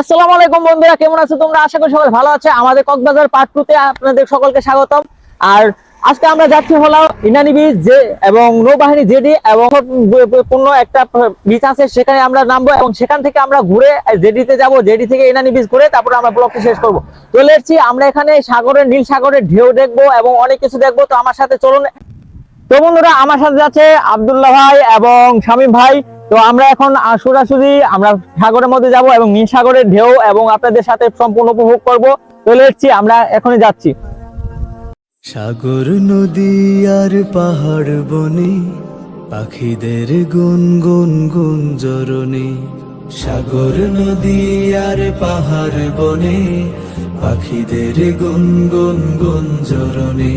আসসালামু আলাইকুম বন্ধুরা, কেমন আছো তোমরা? আশা করি সবাই ভালো আছে। আমাদের কক্সবাজার পার্ট টু তে আপনাদের সকলকে স্বাগতম। আর আজকে আমরা যাচ্ছি হলো ইনানি বিচ যে এবং নৌবাহিনী জেডি এবং পূর্ণ একটা বিচ আছে, সেখানে আমরা নামবো এবং সেখান থেকে আমরা ঘুরে জেডিতে যাব। জেডি থেকে ইনানি বিচ ঘুরে তারপরে আমরা ব্লগটি শেষ করব। তো লেটছি আমরা এখানে সাগরের, নীল সাগরের ঢেউ দেখব এবং অনেক কিছু দেখব। তো আমার সাথে চলুন। তো বন্ধুরা, আমার সাথে যাচ্ছে আব্দুল্লাহ ভাই এবং শামীম ভাই। তো আমরা এখন সোজাসুজি আমরা সাগরের মধ্যে যাব এবং নীল সাগরের ঢেউ এবং আপনাদের সাথে সম্পূর্ণ উপভোগ করব। তো লেটছি আমরা এখনই যাচ্ছি। সাগর নদী আর পাহাড় বনে, পাখিদের গুন গুন গুন জরনে সাগর নদী আর পাহাড় বনে, পাখিদের গুন গুন গুন জরনে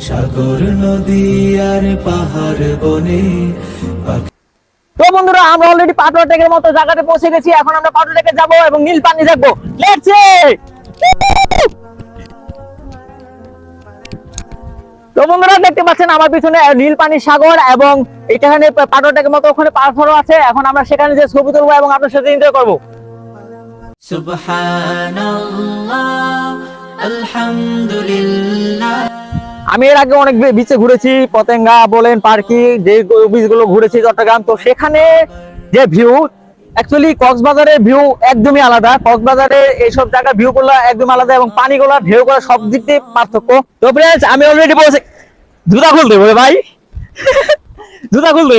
সাগর নদী আর পাহাড় বনে তো বন্ধুরা, আমরা অলরেডি পাটুয়া টেকের মতো জায়গাতে পৌঁছে গেছি। এখন আমরা পাটুয়া টেকে যাব এবং নীল পানি দেখব। তো বন্ধুরা, দেখতে পাচ্ছেন আমার পিছনে নীল পানি সাগর এবং এখানে পাটুয়া টেকের মতো ওখানে পাথরও আছে। এখন আমরা সেখানে যে ছবি তুলবো এবং আপনার সাথে এনজয় করব। সুবহানাল্লাহ, আলহামদুলিল্লাহ। আমি এর আগে অনেক বিচে ঘুরেছি, পতেঙ্গা, বলেন, পার্কি, যে বিচগুলো ঘুরেছি, চট্টগ্রাম। তো সেখানে যে ভিউ অ্যাকচুয়ালি কক্সবাজারের ভিউ একদমই আলাদা। কক্সবাজারের এইসব জায়গা ভিউ গুলো একদম আলাদা এবং পানিগুলা ঢেউ গুলা সব দিক দিয়ে পার্থক্য। তো ফ্রেন্ডস আমি অলরেডি বলছি, জুতা খুলতে ভাই। জুতা খুলতে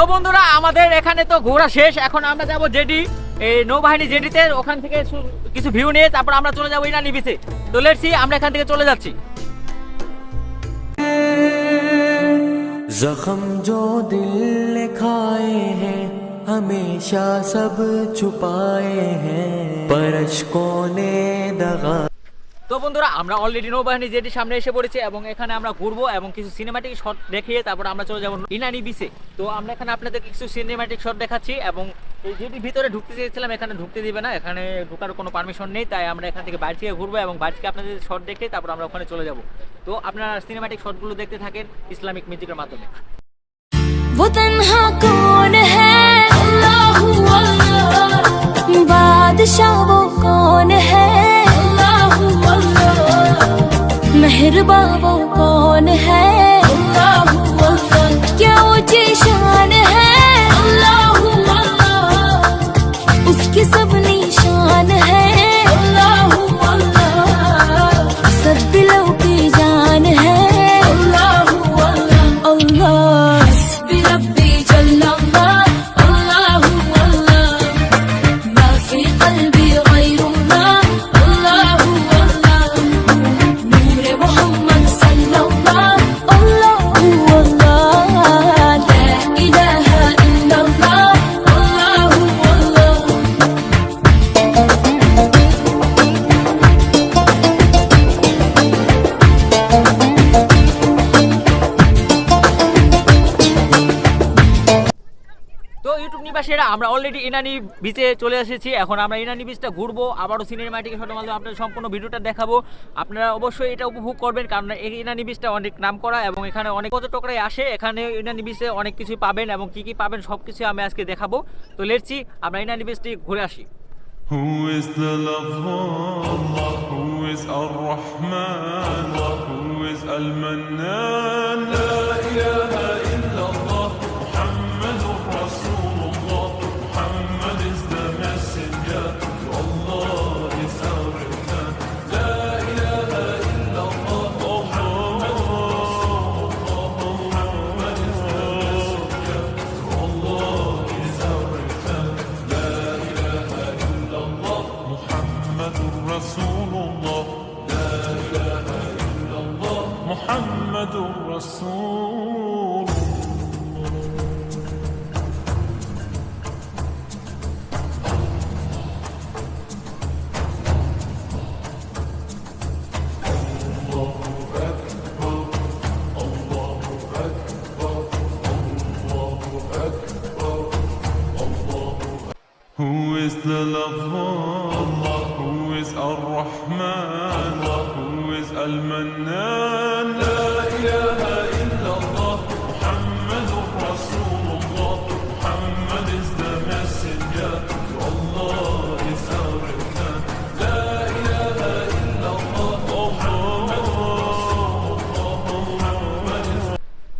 তো বন্ধুরা আমাদের এখানে তো ঘোরা শেষ এখন আমরা যাব জেডি এই নৌবাহিনী জেডিতে ওখান থেকে সু- কিছু ভিউ নিয়ে তারপর আমরা চলে যাবো ইনানি বিচে তো লেটসি আমরা এখান থেকে চলে যাচ্ছি जख्म जो दिल ने खाए हैं हमेशा सब छुपाए हैं पर अशकों ने दगा তো বন্ধুরা, আমরা অলরেডি নৌবাহিনী যেটি সামনে এসে পড়েছি এবং এখানে আমরা ঘুরবো এবং কিছু সিনেমাটিক শট দেখিয়ে তারপর আমরা চলে যাব ইনানি বিচে তো আমরা এখানে আপনাদের কিছু সিনেমাটিক শট দেখাচ্ছি এবং এই যেটি ভিতরে ঢুকতে চেয়েছিলাম, এখানে ঢুকতে দিবে না, এখানে ঢুকার কোনো পারমিশন নেই, তাই আমরা এখান থেকে বাড়ি থেকে ঘুরবো এবং বাড়ি থেকে আপনাদের শট দেখে তারপর আমরা ওখানে চলে যাব। তো আপনারা সিনেমাটিক শটগুলো দেখতে থাকেন ইসলামিক মিউজিকের মাধ্যমে। বাদশাহ तन्हा হ্যাঁ मेहरबा वो कौन है? নিবাসীরা আমরা অলরেডি ইনানি বিচে চলে এসেছি, এখন আমরা ইনানি বিচটা ঘুরবো, আবারও সিনেমাটিকে ফটো মাধ্যমে আপনাদের সম্পূর্ণ ভিডিওটা দেখাবো আপনারা অবশ্যই এটা উপভোগ করবেন, কারণ এই ইনানি বিচটা অনেক নাম করা এবং এখানে অনেক পর্যটকরাই আসে, এখানে ইনানি বিচে অনেক কিছুই পাবেন এবং কি কি পাবেন সব কিছু আমি আজকে দেখাবো তো লেটছি আমরা ইনানি বিচটি ঘুরে আসি Who is the lover? Who is Ar-Rahman? Who is Al-Mannan? La محمد رسول Who is the lover?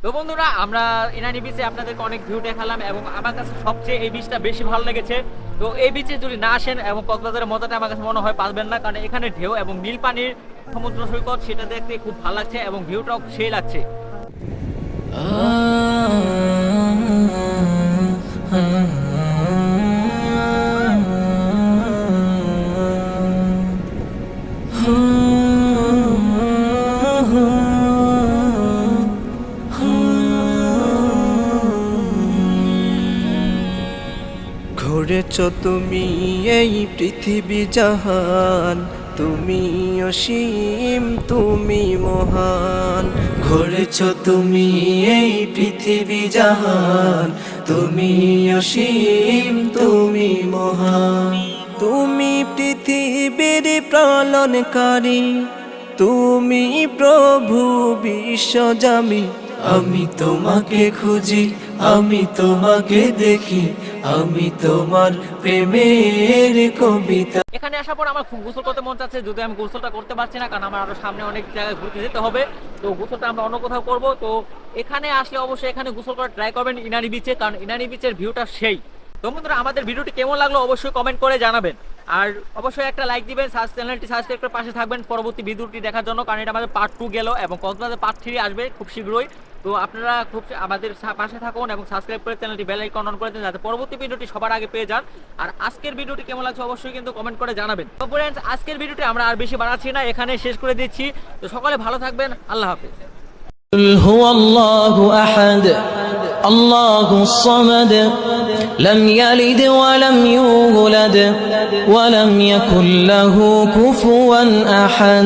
তো বন্ধুরা আমরা ইনানি বিচে আপনাদেরকে অনেক ভিউ দেখালাম এবং আমার কাছে সবচেয়ে এই বিচটা বেশি ভালো লেগেছে। তো এই বিচে যদি না আসেন এবং কক্সবাজারের মজাটা আমার কাছে মনে হয় পাবেন না কারণ এখানে ঢেউ এবং নীল পানির সমুদ্র সৈকত সেটা দেখতে খুব ভালো লাগছে এবং ভিউটাও সেই লাগছে। ঘুরেছ তুমি এই পৃথিবী জাহান। তুমি অসীম, তুমি মহান। ঘুরেছ তুমি এই পৃথিবী জাহান। তুমি অসীম, তুমি মহান। তুমি পৃথিবীর প্রলনকারী তুমি প্রভু বিশ্বজামি আমি তোমাকে খুঁজি, আমি তোমাকে দেখি, আমি তোমার প্রেমের কবিতা। এখানে আসার পর আমার খুব গোসল করতে মন চাচ্ছে যদি আমি গোসলটা করতে পারছি না, কারণ আমার আরও সামনে অনেক জায়গায় ঘুরতে যেতে হবে। তো গোসলটা আমরা অন্য কোথাও করব। তো এখানে আসলে অবশ্যই এখানে গোসল করার ট্রাই করবেন ইনানি বিচে কারণ ইনানি বিচের ভিউটা সেই। তো বন্ধুরা, আমাদের ভিডিওটি কেমন লাগল অবশ্যই কমেন্ট করে জানাবেন। আর অবশ্যই একটা লাইক দিবেন চ্যানেলটি সাবস্ক্রাইব করে পাশে থাকবেন। পরবর্তী ভিডিওটি দেখার জন্য, কারণ এটা আমাদের পার্ট টু গেল এবং কক্সবাজার পার্ট থ্রি আসবে খুব শীঘ্রই। তো আপনারা খুব আমাদের সা- পাশে থাকুন এবং সাবস্ক্রাইব করে চ্যানেলটি বেল আইকন অন করে দিন যাতে পরবর্তী ভিডিওটি সবার আগে পেয়ে যান আর আজকের ভিডিওটি কেমন লাগছে অবশ্যই কিন্তু কমেন্ট করে জানাবেন তো ফ্রেন্ডস আজকের ভিডিওটি আমরা আর বেশি বাড়াচ্ছি না এখানে শেষ করে দিচ্ছি তো সকলে ভালো থাকবেন আল্লাহ হাফেজ قل هو الله احد الله الصمد لم يلد ولم يولد ولم يكن له كفوا احد